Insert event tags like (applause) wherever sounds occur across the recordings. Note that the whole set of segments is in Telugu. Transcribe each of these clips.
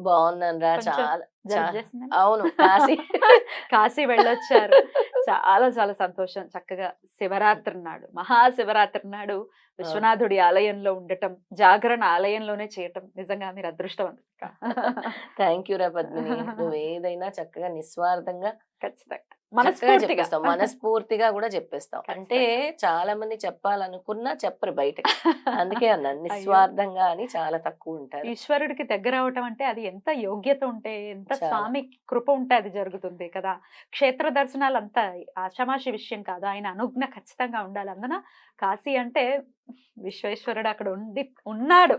బాగున్నాను రా చాలా? అవును. కాశీ. (laughs) కాశీ వెళ్ళొచ్చారు. (laughs) చాలా చాలా సంతోషం. చక్కగా శివరాత్రి నాడు మహాశివరాత్రి నాడు విశ్వనాథుడి ఆలయంలో ఉండటం జాగరణ ఆలయంలోనే చేయటం నిజంగా మీరు అదృష్టవంతుక థ్యాంక్ యూ రా పద్మిని. (laughs) నువ్వు ఏదైనా చక్కగా నిస్వార్థంగా ఖచ్చితంగా. మనస్ఫూర్తిగా. మనస్ఫూర్తిగా కూడా చెప్పేస్తావు అంటే చాలా మంది చెప్పాలనుకున్నా చెప్పరు బయటకి. (laughs) అందుకే అన్నా నిస్వార్థంగా అని చాలా తక్కువ ఉంటారు. ఈశ్వరుడికి దగ్గర అవటం అంటే అది ఎంత యోగ్యత ఉంటే ఎంత. స్వామి కృప ఉంటే అది జరుగుతుంది కదా. క్షేత్ర దర్శనాలు అంతా ఆషామాషి విషయం కాదు. ఆయన అనుజ్ఞ ఖచ్చితంగా ఉండాలి అందున కాశీ అంటే విశ్వేశ్వరుడు అక్కడ ఉండి ఉన్నాడు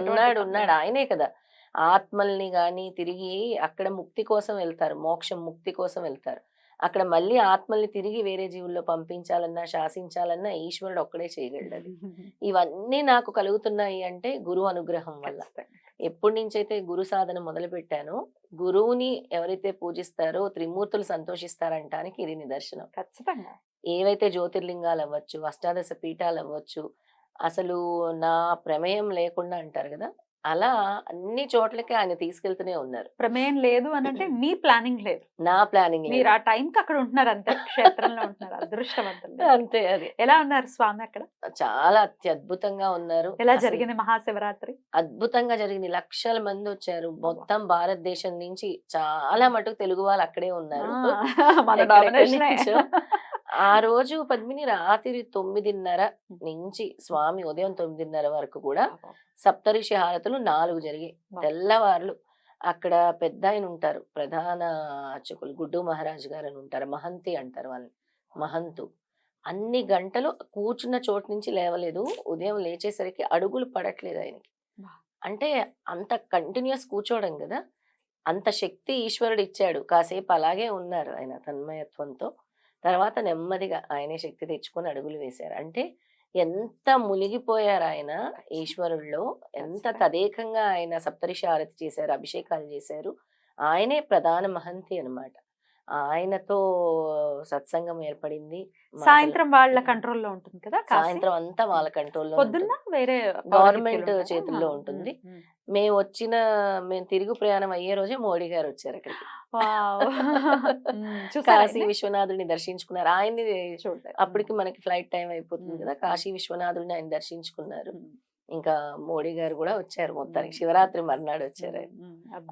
ఉన్నాడు ఉన్నాడు. ఆయనే కదా. ఆత్మల్ని గాని తిరిగి అక్కడ ముక్తి కోసం వెళ్తారు. మోక్షం ముక్తి కోసం వెళ్తారు. అక్కడ మళ్ళీ ఆత్మల్ని తిరిగి వేరే జీవుల్లో పంపించాలన్నా శాసించాలన్నా ఈశ్వరుడు ఒక్కడే చేయగలడు అది. (laughs) ఇవన్నీ నాకు కలుగుతున్నాయి అంటే గురువు అనుగ్రహం వల్ల. ఎప్పటి నుంచి అయితే గురు సాధన మొదలు పెట్టానో గురువుని ఎవరైతే పూజిస్తారో త్రిమూర్తులు సంతోషిస్తారంటానికి ఇది నిదర్శనం ఖచ్చితంగా ఏవైతే జ్యోతిర్లింగాలు అవ్వచ్చు అష్టాదశ పీఠాలు అవ్వచ్చు అసలు నా ప్రమేయం లేకుండా అంటారు కదా అలా అన్ని చోట్లకి ఆయన తీసుకెళ్తూనే ఉన్నారు. ప్రమేయం లేదు అని అంటే (clears throat) మీ ప్లానింగ్ లేదు. నా ప్లానింగ్ మీరు ఆ టైం కి అక్కడ ఉంటున్నారు అంతే క్షేత్రంలో ఉంటున్నారు అదృష్టవంతులు అంతే అది. ఎలా ఉన్నారు స్వామి అక్కడ? చాలా అత్యద్భుతంగా ఉన్నారు. ఎలా జరిగింది మహాశివరాత్రి? అద్భుతంగా జరిగింది. లక్షల మంది వచ్చారు. మొత్తం భారతదేశం నుంచి చాలా మటుకు తెలుగు వాళ్ళు అక్కడే ఉన్నారు. ఆ, రోజు పద్మిని రాత్రి తొమ్మిదిన్నర నుంచి స్వామి ఉదయం తొమ్మిదిన్నర వరకు కూడా సప్తఋషి హారతులు నాలుగు జరిగాయి. తెల్లవార్లు అక్కడ పెద్ద ఆయన ఉంటారు. ప్రధాన అర్చకులు గుడ్డు మహారాజ్ గారు అని ఉంటారు. మహంతి అంటారు వాళ్ళని. మహంతు. అన్ని గంటలు కూర్చున్న చోటు నుంచి లేవలేదు. ఉదయం లేచేసరికి అడుగులు పడట్లేదు ఆయనకి. అంటే అంత కంటిన్యూస్ కూర్చోవడం కదా! అంత శక్తి ఈశ్వరుడు ఇచ్చాడు. కాసేపు అలాగే ఉన్నారు ఆయన తన్మయత్వంతో. తర్వాత నెమ్మదిగా ఆయనే శక్తి తెచ్చుకొని అడుగులు వేశారు. అంటే ఎంత మునిగిపోయారు ఆయన ఈశ్వరుల్లో ఎంత తదేకంగా ఆయన సప్తరిషి ఆరతి చేశారు అభిషేకాలు చేశారు ఆయనే ప్రధాన మహంతి అన్నమాట. ఆయనతో సత్సంగం ఏర్పడింది సాయంత్రం వాళ్ళ కంట్రోల్లో ఉంటుంది కదా? సాయంత్రం అంతా వాళ్ళ కంట్రోల్లో వేరే గవర్నమెంట్? చేతుల్లో ఉంటుంది. మేము వచ్చిన మేము తిరుగు ప్రయాణం అయ్యే రోజే మోడీ గారు వచ్చారు అక్కడికి. (laughs) కాశీ? విశ్వనాథుడిని దర్శించుకున్నారు ఆయన్ని. అప్పటికి మనకి ఫ్లైట్ టైం అయిపోతుంది. కదా కాశీ విశ్వనాథుడిని ఆయన దర్శించుకున్నారు ఇంకా మోడీ గారు కూడా వచ్చారు మొత్తానికి. శివరాత్రి మర్నాడు వచ్చారు.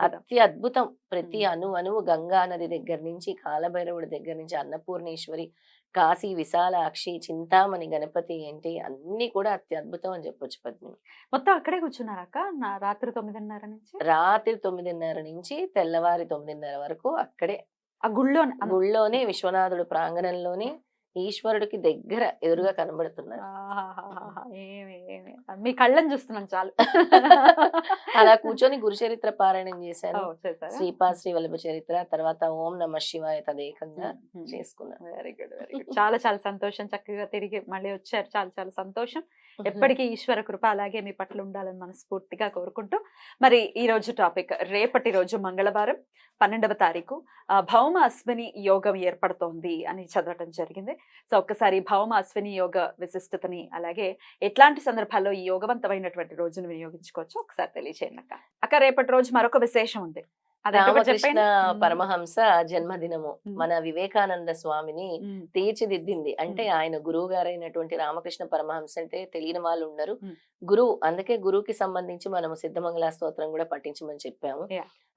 అతి అద్భుతం ప్రతి. అణు అణువు గంగా నది దగ్గర నుంచి కాలభైరవుడి దగ్గర నుంచి అన్నపూర్ణేశ్వరి కాశీ విశాలాక్షి చింతామణి గణపతి ఏంటి? అన్ని కూడా అతి అద్భుతం అని చెప్పొచ్చు పద్మిని. మొత్తం అక్కడే కూర్చున్నారక్క? నా రాత్రి తొమ్మిదిన్నర నుంచి? రాత్రి తొమ్మిదిన్నర నుంచి తెల్లవారి తొమ్మిదిన్నర వరకు అక్కడే. ఆ గుళ్ళో గుళ్ళోనే విశ్వనాథుడు ప్రాంగణంలోనే. ఈశ్వరుడికి దగ్గర ఎదురుగా కనబడుతున్నారు. మీ కళ్ళని చూస్తున్నాను చాలు. (laughs) అలా కూర్చొని గురు చరిత్ర పారాయణం చేశాను? శ్రీపా శ్రీ వల్లభ చరిత్ర తర్వాత ఓం నమ శివాయ తదేకంగా చేసుకున్నాను వెరీ గుడ్ వెరీ గుడ్ చాలా చాలా సంతోషం. చక్కగా తిరిగి మళ్ళీ వచ్చారు. చాలా చాలా సంతోషం. ఎప్పటికీ ఈశ్వర కృప అలాగే మీ పట్ల ఉండాలని మనస్ఫూర్తిగా కోరుకుంటూ మరి ఈ రోజు టాపిక్ రేపటి రోజు మంగళవారం పన్నెండవ తారీఖు భౌమ అశ్విని యోగం ఏర్పడుతోంది అని చదవటం జరిగింది. సో ఒక్కసారి భౌమ అశ్విని యోగ విశిష్టతని అలాగే ఎట్లాంటి సందర్భాల్లో ఈ యోగవంతమైనటువంటి రోజును వినియోగించుకోవచ్చు ఒకసారి తెలియచేయండి అక్క అక్క రేపటి రోజు మరొక విశేషం ఉంది రామకృష్ణ. పరమహంస జన్మదినము. మన వివేకానంద స్వామిని తీర్చిదిద్దింది అంటే. ఆయన గురువు గారైనటువంటి రామకృష్ణ పరమహంస అంటే తెలియని వాళ్ళు ఉండరు. గురువు అందుకే గురువుకి సంబంధించి మనము సిద్ధమంగళ స్తోత్రం కూడా పఠించమని చెప్పాము.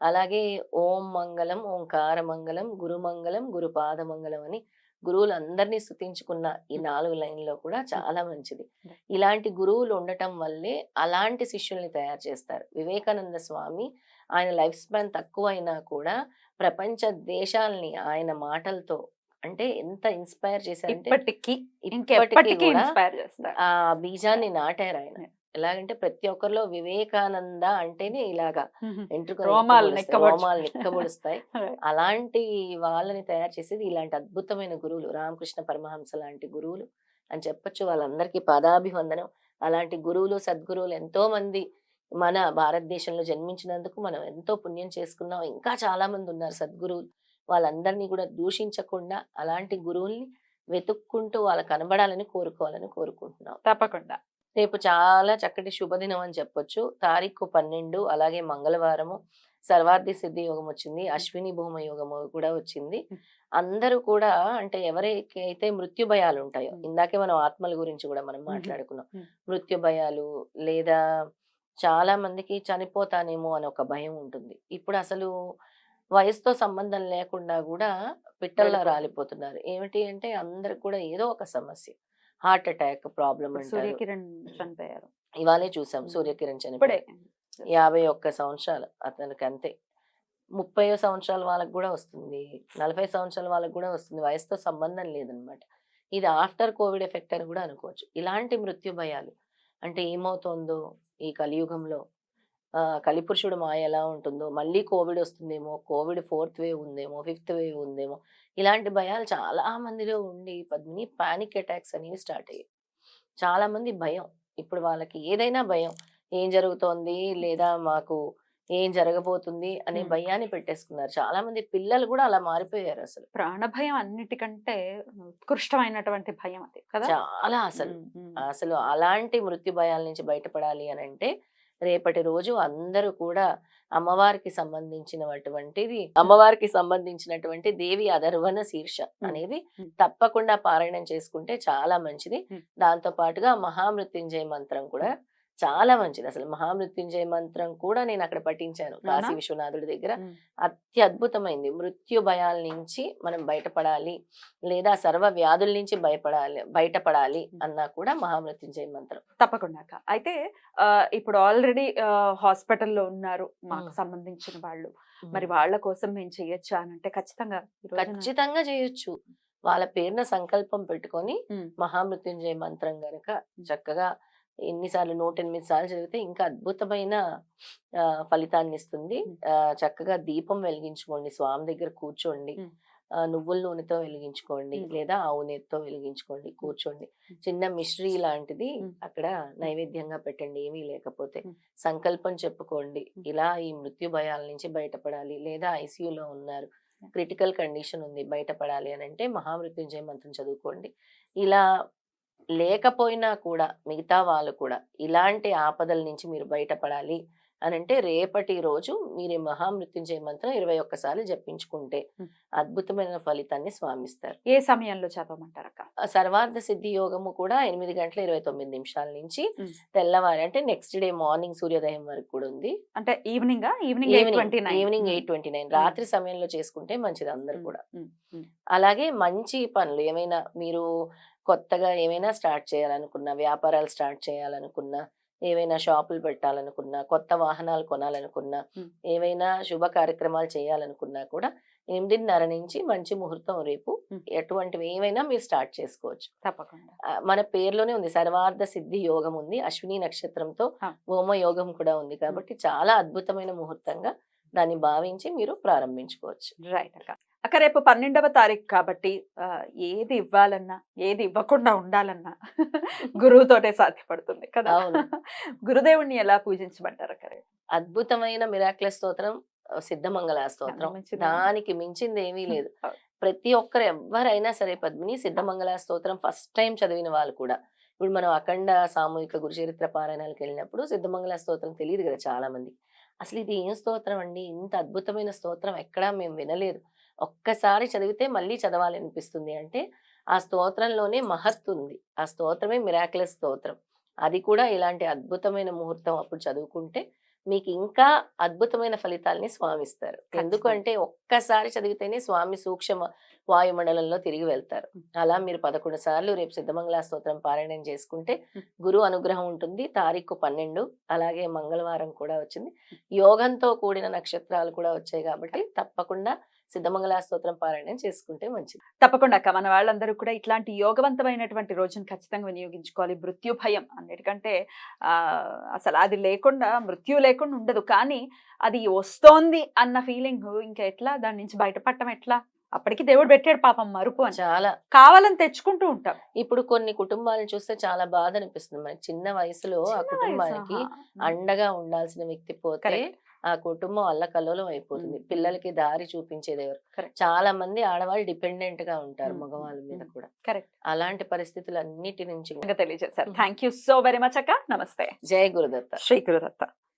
అలాగే ఓం మంగళం ఓంకార మంగళం గురు మంగళం గురు పాద మంగళం అని గురువులందరినీ స్థుతించుకున్న ఈ. నాలుగు లైన్లో కూడా చాలా మంచిది. ఇలాంటి గురువులు ఉండటం వల్లే అలాంటి శిష్యుల్ని తయారు చేస్తారు. వివేకానంద స్వామి ఆయన లైఫ్ స్పాన్ తక్కువ అయినా కూడా ప్రపంచ దేశాల్ని ఆయన మాటలతో అంటే ఎంత ఇన్స్పైర్ చేశారంటే ఇప్పటికీ ఇప్పటికీ కూడా ఆ బీజాన్ని నాటారు ఆయన. ఎలాగంటే ప్రతి ఒక్కరిలో వివేకానంద అంటేనే ఇలాగా రోమాలు నిక్కబొడుస్తాయి (laughs) అలాంటి వాళ్ళని తయారు చేసేది ఇలాంటి అద్భుతమైన గురువులు రామకృష్ణ పరమహంస లాంటి గురువులు అని చెప్పొచ్చు. వాళ్ళందరికీ పాదాభివందనం. అలాంటి గురువులు సద్గురువులు ఎంతో మంది మన భారతదేశంలో జన్మించినందుకు మనం ఎంతో పుణ్యం చేసుకున్నాం. ఇంకా చాలా మంది ఉన్నారు సద్గురువులు. వాళ్ళందరినీ కూడా దూషించకుండా అలాంటి గురువుల్ని వెతుక్కుంటూ వాళ్ళ కనబడాలని కోరుకోవాలని కోరుకుంటున్నాం. తప్పకుండా. రేపు చాలా చక్కటి శుభదినం అని చెప్పొచ్చు తారీఖు పన్నెండు అలాగే మంగళవారము సర్వార్థి సిద్ధి యోగం వచ్చింది అశ్విని భూమ యోగము కూడా వచ్చింది. అందరూ కూడా అంటే ఎవరికి అయితే మృత్యు భయాలు ఉంటాయో. ఇందాకే మనం ఆత్మల గురించి కూడా మనం. మాట్లాడుకున్నాం. మృత్యు భయాలు లేదా చాలా మందికి చనిపోతానేమో అని ఒక భయం ఉంటుంది ఇప్పుడు అసలు వయసుతో సంబంధం లేకుండా కూడా పిట్టల్లా. రాలిపోతున్నారు ఏమిటి అంటే అందరికి కూడా ఏదో ఒక సమస్య హార్ట్ అటాక్ ప్రాబ్లం సూర్యకిరణ్ చనిపోయారు. ఇవాళే చూసాం. సూర్యకిరణ్ చనిపోయి యాభై ఒక్క సంవత్సరాలు అతనికి అంతే ముప్పై సంవత్సరాల వాళ్ళకి కూడా వస్తుంది. నలభై సంవత్సరాల వాళ్ళకి కూడా వస్తుంది. వయసుతో సంబంధం లేదనమాట. ఇది ఆఫ్టర్ కోవిడ్ ఎఫెక్ట్ అని కూడా అనుకోవచ్చు. ఇలాంటి మృత్యు భయాలు అంటే ఏమవుతుందో ఈ కలియుగంలో కలిపురుషుడు మాయ ఎలా ఉంటుందో మళ్ళీ కోవిడ్ వస్తుందేమో కోవిడ్ ఫోర్త్ వేవ్ ఉందేమో ఫిఫ్త్ వేవ్ ఉందేమో ఇలాంటి భయాలు చాలా మందిలో ఉండి పద్మిని పానిక్ అటాక్స్ అనేవి స్టార్ట్ అయ్యాయి. చాలా మంది భయం. ఇప్పుడు వాళ్ళకి ఏదైనా భయం ఏం జరుగుతోంది లేదా మాకు ఏం జరగబోతుంది అనే. భయాన్ని పెట్టేసుకున్నారు. చాలా మంది పిల్లలు కూడా అలా మారిపోయారు అసలు. ప్రాణ భయం అన్నిటికంటే ఉత్కృష్టమైనటువంటి భయం అది కదా? చాలా అసలు. అసలు అలాంటి మృత్యు భయాల నుంచి బయటపడాలి అని అంటే రేపటి రోజు అందరూ కూడా అమ్మవారికి సంబంధించినటువంటిది అమ్మవారికి సంబంధించినటువంటి దేవి అధర్వణ శీర్ష అనేది. తప్పకుండా పారాయణం చేసుకుంటే చాలా మంచిది. దాంతో పాటుగా మహామృత్యుంజయ మంత్రం కూడా చాలా మంచిది అసలు మహామృత్యుంజయ మంత్రం కూడా నేను అక్కడ పఠించాను కాశీ? విశ్వనాథుడి దగ్గర ఉమ్. అత్యద్భుతమైంది మృత్యు భయాల నుంచి మనం బయటపడాలి లేదా సర్వ వ్యాధుల నుంచి భయపడాలి బయటపడాలి. అన్నా కూడా మహామృత్యుంజయ మంత్రం తప్పకుండా. అయితే ఇప్పుడు ఆల్రెడీ హాస్పిటల్లో ఉన్నారు మాకు. సంబంధించిన వాళ్ళు మరి వాళ్ళ కోసం మేము చెయ్యొచ్చా అని అంటే ఖచ్చితంగా ఖచ్చితంగా చేయొచ్చు వాళ్ళ పేరున సంకల్పం పెట్టుకొని మహామృత్యుంజయ మంత్రం గనక చక్కగా ఎన్నిసార్లు నూట ఎనిమిది సార్లు చదివితే ఇంకా అద్భుతమైన ఫలితాన్ని ఇస్తుంది చక్కగా దీపం వెలిగించుకోండి స్వామి దగ్గర కూర్చోండి నువ్వుల నూనెతో వెలిగించుకోండి. లేదా ఆవు నెయ్యితో వెలిగించుకోండి కూర్చోండి. చిన్న మిశ్రీ లాంటిది. అక్కడ నైవేద్యంగా పెట్టండి ఏమీ లేకపోతే. సంకల్పం చెప్పుకోండి. ఇలా ఈ మృత్యు భయాల నుంచి బయటపడాలి లేదా ఐసీయూలో ఉన్నారు. క్రిటికల్ కండిషన్ ఉంది బయటపడాలి అని అంటే మహామృత్యుంజయ మంత్రం చదువుకోండి ఇలా లేకపోయినా కూడా మిగతా వాళ్ళు కూడా ఇలాంటి ఆపదల నుంచి మీరు బయటపడాలి అని అంటే రేపటి రోజు మీరు మహామృత్యుంజయ మంత్రం ఇరవై ఒక్కసార్లు జపించుకుంటే. అద్భుతమైన ఫలితాన్ని స్వామిస్తారు. ఏ సమయంలో చదవమంటారు అక్క సర్వార్థ సిద్ధి యోగము కూడా ఎనిమిది గంటల ఇరవై తొమ్మిది నిమిషాల నుంచి. తెల్లవారి అంటే నెక్స్ట్ డే మార్నింగ్ సూర్యోదయం వరకు కూడా ఉంది. అంటే evening? Evening evening eight twenty nine. రాత్రి సమయంలో చేసుకుంటే మంచిది అందరు కూడా. అలాగే మంచి పనులు ఏమైనా మీరు కొత్తగా ఏమైనా స్టార్ట్ చేయాలనుకున్నా వ్యాపారాలు స్టార్ట్ చేయాలనుకున్నా ఏవైనా షాపులు పెట్టాలనుకున్నా కొత్త వాహనాలు కొనాలనుకున్నా. ఏవైనా శుభ కార్యక్రమాలు చేయాలనుకున్నా కూడా ఎనిమిదిన్నర నుంచి మంచి ముహూర్తం రేపు. ఎటువంటివి ఏవైనా మీరు స్టార్ట్ చేసుకోవచ్చు. తప్పకుండా. మన పేరులోనే ఉంది. సర్వార్థ సిద్ధి యోగం ఉంది. అశ్విని నక్షత్రంతో. హోమ యోగం కూడా ఉంది కాబట్టి చాలా అద్భుతమైన ముహూర్తంగా దాన్ని భావించి మీరు ప్రారంభించుకోవచ్చు. రైట్ అక్క. అక్క రేపు పన్నెండవ తారీఖు కాబట్టి ఏది ఇవ్వాలన్నా ఏది ఇవ్వకుండా ఉండాలన్నా (laughs) గురువుతోటే సాధ్యపడుతుంది కదా అవును. (laughs) గురుదేవుణ్ణి ఎలా పూజించమంటారు అక్క? అద్భుతమైన మిరాక్ల స్తోత్రం సిద్ధమంగళ స్తోత్రం. దానికి మించింది ఏమీ లేదు. ప్రతి ఒక్కరు ఎవరైనా సరే పద్మిని సిద్ధమంగళ స్తోత్రం ఫస్ట్ టైం చదివిన వాళ్ళు కూడా ఇప్పుడు మనం అఖండ సామూహిక గురుచరిత్ర పారాయణాలకు వెళ్ళినప్పుడు సిద్ధమంగళ స్తోత్రం తెలియదు కదా చాలా మంది అసలు ఇది ఏం స్తోత్రం అండి ఇంత అద్భుతమైన స్తోత్రం ఎక్కడా మేము వినలేదు ఒక్కసారి చదివితే మళ్ళీ చదవాలి అనిపిస్తుంది అంటే ఆ స్తోత్రంలోనే మహత్తు ఉంది. ఆ స్తోత్రమే మిరాక్లస్ స్తోత్రం. అది కూడా ఇలాంటి అద్భుతమైన ముహూర్తం అప్పుడు చదువుకుంటే మీకు ఇంకా అద్భుతమైన ఫలితాలని స్వామి ఇస్తారు ఎందుకంటే ఒక్కసారి చదివితేనే స్వామి సూక్ష్మ వాయుమండలంలో తిరిగి వెళ్తారు. అలా మీరు పదకొండు సార్లు రేపు సిద్ధమంగళ స్తోత్రం పారాయణం చేసుకుంటే గురు అనుగ్రహం ఉంటుంది. తారీఖు పన్నెండు అలాగే మంగళవారం కూడా వచ్చింది. యోగంతో కూడిన నక్షత్రాలు కూడా వచ్చాయి కాబట్టి తప్పకుండా సిద్ధమంగళ స్తోత్రం పారాయణం చేసుకుంటే మంచిది. తప్పకుండా అక్క. మన వాళ్ళందరూ కూడా ఇట్లాంటి యోగవంతమైనటువంటి రోజును ఖచ్చితంగా వినియోగించుకోవాలి. మృత్యు భయం అన్నిటికంటే ఆ అసలు అది లేకుండా మృత్యు లేకుండా ఉండదు. కానీ అది వస్తోంది అన్న ఫీలింగ్ ఇంకా ఎట్లా? దాని నుంచి బయటపడటం ఎట్లా? అప్పటికి దేవుడు పెట్టాడు పాపం మరుపు అని. చాలా. కావాలని తెచ్చుకుంటూ ఉంటాం. ఇప్పుడు కొన్ని కుటుంబాలను చూస్తే చాలా బాధ అనిపిస్తుంది. మనకి చిన్న వయసులో ఆ కుటుంబానికి. అండగా ఉండాల్సిన వ్యక్తి పోతే. ఆ కుటుంబం అల్లకల్లోలం అయిపోతుంది. పిల్లలకి దారి చూపించేది ఎవరు. చాలా మంది ఆడవాళ్ళు డిపెండెంట్గా ఉంటారు. మగవాళ్ళ మీద. కూడా. కరెక్ట్. అలాంటి పరిస్థితులు అన్నిటి నుంచి తెలియజేశారు. Thank you so very much అక్క. నమస్తే. జయ గురుదత్త. శ్రీ గురుదత్త.